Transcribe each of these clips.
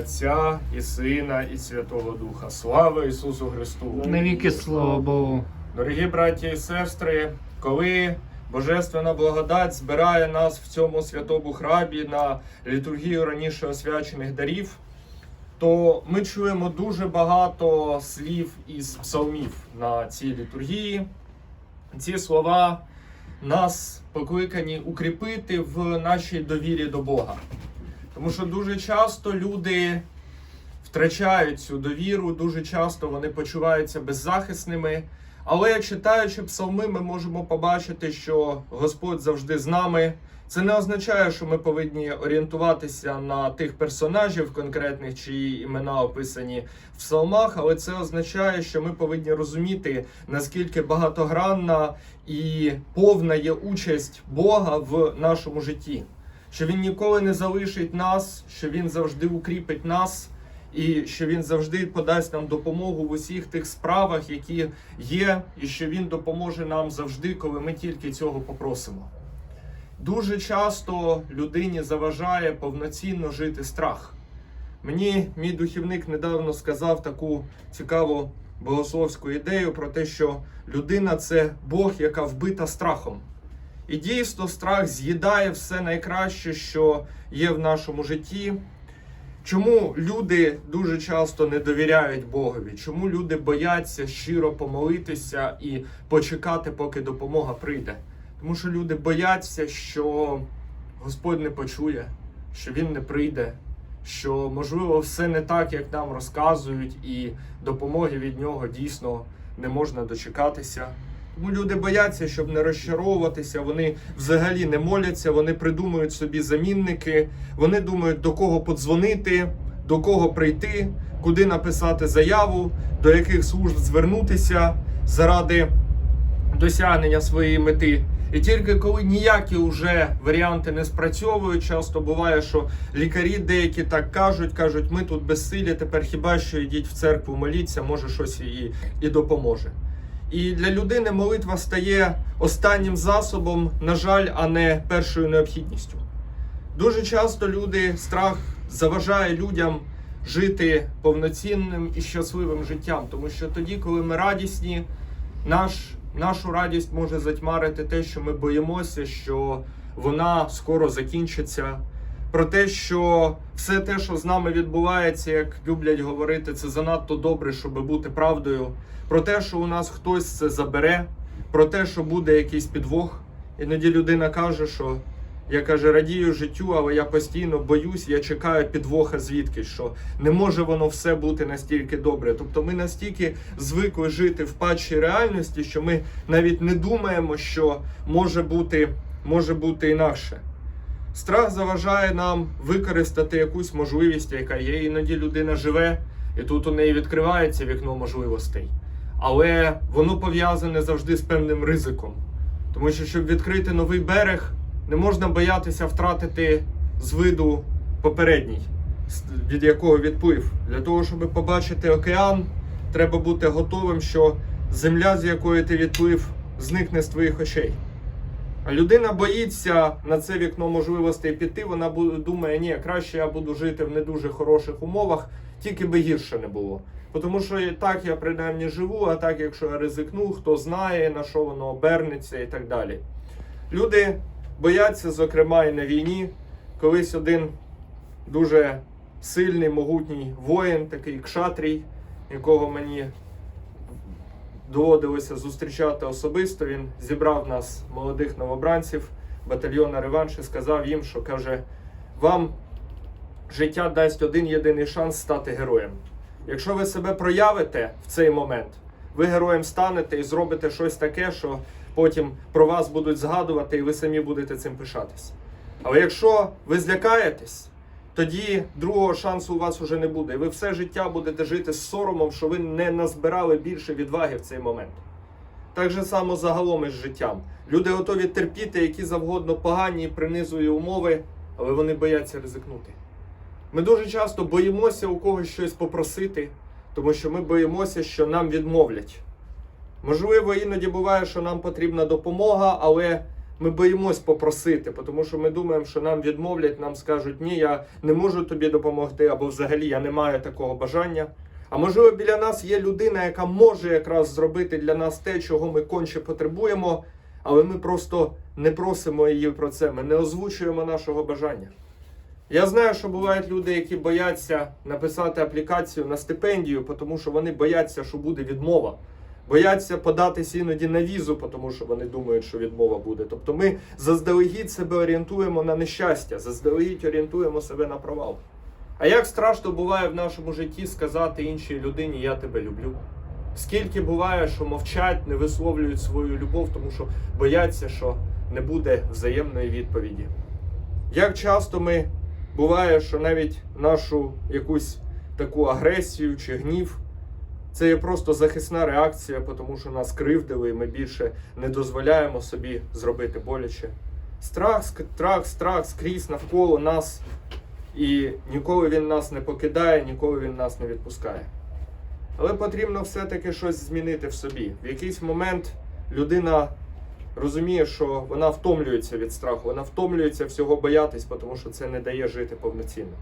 Отця і Сина, і Святого Духа. Слава Ісусу Христу! Навіки слава Богу. Дорогі браті і сестри, коли Божественна благодать збирає нас в цьому святому храбі на літургію раніше освячених дарів, то ми чуємо дуже багато слів із псалмів на цій літургії. Ці слова нас покликані укріпити в нашій довірі до Бога. Тому що дуже часто люди втрачають цю довіру, дуже часто вони почуваються беззахисними. Але читаючи псалми, ми можемо побачити, що Господь завжди з нами. Це не означає, що ми повинні орієнтуватися на тих персонажів конкретних, чиї імена описані в псалмах, але це означає, що ми повинні розуміти, наскільки багатогранна і повна є участь Бога в нашому житті. Що Він ніколи не залишить нас, що Він завжди укріпить нас і що він завжди подасть нам допомогу в усіх тих справах, які є, і що він допоможе нам завжди, коли ми тільки цього попросимо. Дуже часто людині заважає повноцінно жити страх. Мені мій духівник недавно сказав таку цікаву богословську ідею про те, що людина це Бог, яка вбита страхом. І дійсно страх з'їдає все найкраще, що є в нашому житті. Чому люди дуже часто не довіряють Богові? Чому люди бояться щиро помолитися і почекати, поки допомога прийде? Тому що люди бояться, що Господь не почує, що Він не прийде, що можливо все не так, як нам розказують, і допомоги від нього дійсно не можна дочекатися. Тому люди бояться, щоб не розчаровуватися. Вони взагалі не моляться, вони придумують собі замінники, вони думають, до кого подзвонити, до кого прийти, куди написати заяву, до яких служб звернутися заради досягнення своєї мети. І тільки коли ніякі вже варіанти не спрацьовують, часто буває, що лікарі деякі так кажуть, кажуть, ми тут безсилі, тепер хіба що йдіть в церкву, моліться, може щось і, і допоможе. І для людини молитва стає останнім засобом, на жаль, а не першою необхідністю. Дуже часто люди, страх заважає людям жити повноцінним і щасливим життям, тому що тоді, коли ми радісні, наш, нашу радість може затьмарити те, що ми боїмося, що вона скоро закінчиться. Про те, що все те, що з нами відбувається, як люблять говорити, це занадто добре, щоб бути правдою. Про те, що у нас хтось це забере, про те, що буде якийсь підвох. Іноді людина каже, що я каже, радію життю, але я постійно боюсь, я чекаю підвоха звідки, що не може воно все бути настільки добре. Тобто ми настільки звикли жити в падшій реальності, що ми навіть не думаємо, що може бути, може бути інакше. Страх заважає нам використати якусь можливість, яка є. Іноді людина живе, і тут у неї відкривається вікно можливостей. Але воно пов'язане завжди з певним ризиком. Тому що, щоб відкрити новий берег, не можна боятися втратити з виду попередній, від якого відплив. Для того, щоб побачити океан, треба бути готовим, що земля, з якої ти відплив, зникне з твоїх очей. Людина боїться на це вікно можливостей піти. Вона думає, ні, краще я буду жити в не дуже хороших умовах, тільки би гірше не було. Тому що так я принаймні живу, а так, якщо я ризикну, хто знає, на що воно обернеться і так далі. Люди бояться, зокрема, і на війні. Колись один дуже сильний, могутній воїн, такий кшатрій, якого мені доводилося зустрічати особисто. Він зібрав нас, молодих новобранців, батальйона реванш і сказав їм, що каже: вам життя дасть один єдиний шанс стати героєм. Якщо ви себе проявите в цей момент, ви героєм станете і зробите щось таке, що потім про вас будуть згадувати, і ви самі будете цим пишатись. Але якщо ви злякаєтесь, тоді другого шансу у вас уже не буде. І ви все життя будете жити з соромом, що ви не назбирали більше відваги в цей момент. Так же само загалом із життям. Люди готові терпіти які завгодно погані і принизові умови, але вони бояться ризикнути. Ми дуже часто боїмося у когось щось попросити, тому що ми боїмося, що нам відмовлять. Можливо, іноді буває, що нам потрібна допомога, але ми боїмось попросити, тому що ми думаємо, що нам відмовлять, нам скажуть, ні, я не можу тобі допомогти, або взагалі я не маю такого бажання. А можливо, біля нас є людина, яка може якраз зробити для нас те, чого ми конче потребуємо, але ми просто не просимо її про це, ми не озвучуємо нашого бажання. Я знаю, що бувають люди, які бояться написати аплікацію на стипендію, тому що вони бояться, що буде відмова. Бояться податись іноді на візу, тому що вони думають, що відмова буде. Тобто ми заздалегідь себе орієнтуємо на нещастя, заздалегідь орієнтуємо себе на провал. А як страшно буває в нашому житті сказати іншій людині Я тебе люблю? Скільки буває, що мовчать, не висловлюють свою любов, тому що бояться, що не буде взаємної відповіді. Як часто ми буває, що навіть нашу якусь таку агресію чи гнів це є просто захисна реакція, тому що нас кривдили, і ми більше не дозволяємо собі зробити боляче. Страх, страх, страх скрізь навколо нас, і ніколи він нас не покидає, ніколи він нас не відпускає. Але потрібно все-таки щось змінити в собі. В якийсь момент людина розуміє, що вона втомлюється від страху, вона втомлюється всього боятись, тому що це не дає жити повноцінно.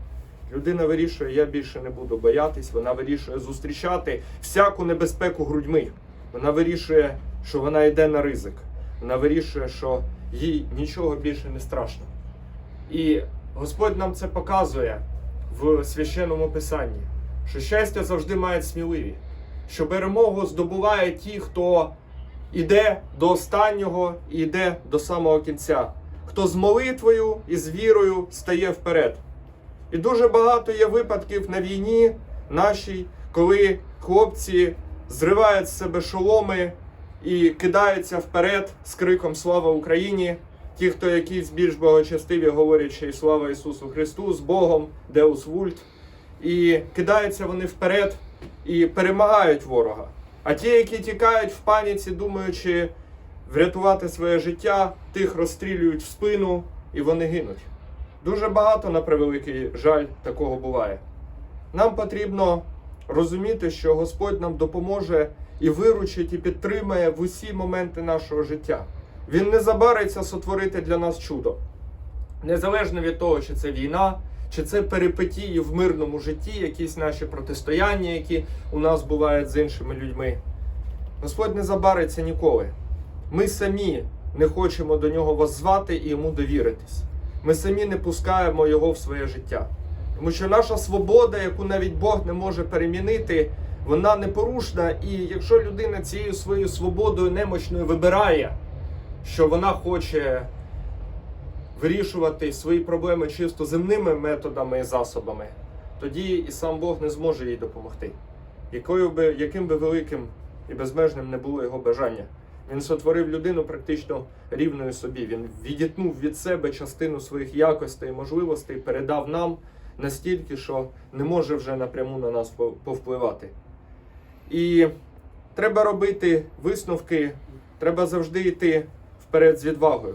Людина вирішує, я більше не буду боятись, вона вирішує зустрічати всяку небезпеку грудьми. Вона вирішує, що вона йде на ризик. Вона вирішує, що їй нічого більше не страшно. І Господь нам це показує в священному писанні, що щастя завжди мають сміливі, що перемогу здобуває ті, хто іде до останнього і йде до самого кінця, хто з молитвою і з вірою стає вперед. І дуже багато є випадків на війні нашій, коли хлопці зривають з себе шоломи і кидаються вперед з криком Слава Україні! Ті, хто якісь більш благочестиві, говорять ще й слава Ісусу Христу з Богом, Деус Вульт. І кидаються вони вперед і перемагають ворога. А ті, які тікають в паніці, думаючи врятувати своє життя, тих розстрілюють в спину і вони гинуть. Дуже багато, на превеликий жаль, такого буває. Нам потрібно розуміти, що Господь нам допоможе і виручить, і підтримає в усі моменти нашого життя. Він не забариться сотворити для нас чудо. Незалежно від того, чи це війна, чи це перипетії в мирному житті, якісь наші протистояння, які у нас бувають з іншими людьми. Господь не забариться ніколи. Ми самі не хочемо до нього воззвати і йому довіритись. Ми самі не пускаємо його в своє життя. Тому що наша свобода, яку навіть Бог не може перемінити, вона непорушна. І якщо людина цією своєю свободою немощною вибирає, що вона хоче вирішувати свої проблеми чисто земними методами і засобами, тоді і сам Бог не зможе їй допомогти. Якою би, яким би великим і безмежним не було його бажання. Він сотворив людину практично рівною собі. Він відітнув від себе частину своїх якостей і можливостей, передав нам настільки, що не може вже напряму на нас повпливати. І треба робити висновки, треба завжди йти вперед з відвагою.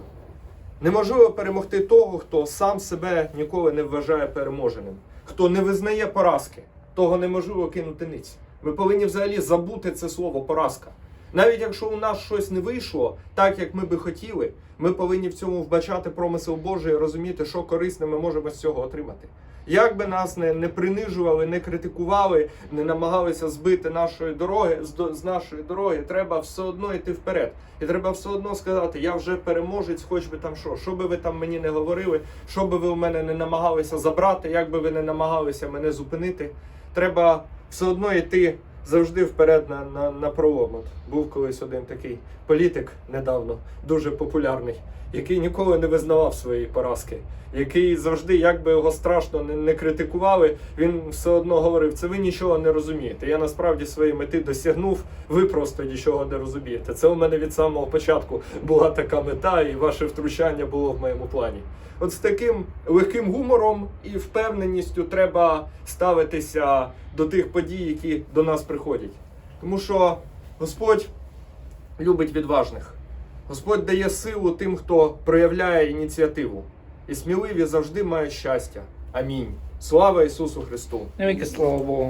Неможливо перемогти того, хто сам себе ніколи не вважає переможеним, хто не визнає поразки, того неможливо кинути ниць. Ми повинні взагалі забути це слово поразка. Навіть якщо у нас щось не вийшло так, як ми би хотіли, ми повинні в цьому вбачати промисел Божий і розуміти, що корисне ми можемо з цього отримати. Як би нас не, не принижували, не критикували, не намагалися збити нашої дороги з, з нашої дороги, треба все одно йти вперед. І треба все одно сказати, я вже переможець, хоч би там що, що би ви там мені не говорили, що би ви у мене не намагалися забрати, як би ви не намагалися мене зупинити. Треба все одно йти завжди вперед на, на, на пролом. От був колись один такий політик недавно, дуже популярний, який ніколи не визнавав своєї поразки, який завжди, як би його страшно не, не критикували, він все одно говорив: це ви нічого не розумієте. Я насправді своєї мети досягнув, ви просто нічого не розумієте. Це у мене від самого початку була така мета, і ваше втручання було в моєму плані. От з таким легким гумором і впевненістю треба ставитися до тих подій, які до нас приходять. Тому що Господь любить відважних. Господь дає силу тим, хто проявляє ініціативу. І сміливі завжди мають щастя. Амінь. Слава Ісусу Христу! Слава Богу.